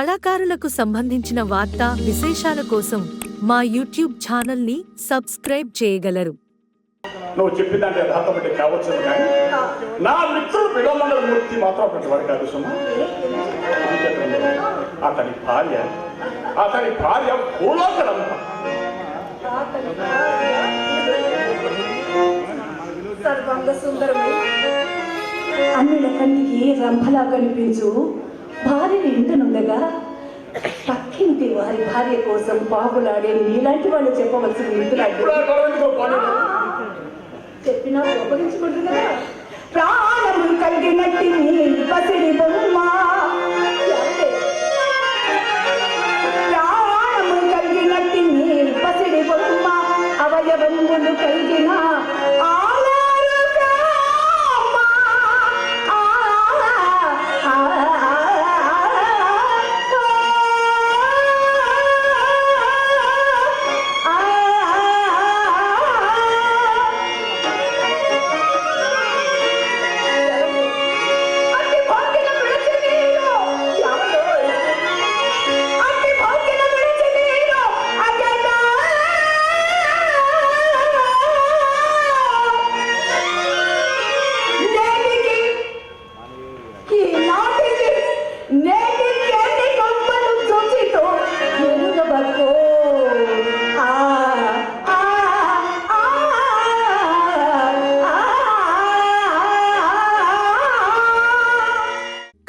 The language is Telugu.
కళాకారులకు సంబంధించిన వార్తా విశేషాల కోసం మా యూట్యూబ్ ఛానల్ని సబ్స్క్రైబ్ చేయగలరు. నువ్వు చెప్పిందంటే యథార్థమటే కావచ్చు కానీ నా మిత్రుడు విడమండల మూర్తి మాత్రం అటువంటి వాడు కాదు సుమా. అతని భార్య అతని భార్య భూలోకరంత సర్వాంగ సుందరమే అన్నిల కంటికి రంభలా కనిపించు. భార్య ఇంటనుండగా పక్కింటి వారి భార్య కోసం పాపులాడే నీలాంటి వాళ్ళు చెప్పవలసిన. చెప్పినా ఉపయోగించుకుంటుంది కదా ప్రాణము కలిగినట్టి నీ పసిడి బొమ్మ ఎవరే? ప్రాణము కలిగినట్టి నీ పసిడి బొమ్మ అవయవములు కలిగిన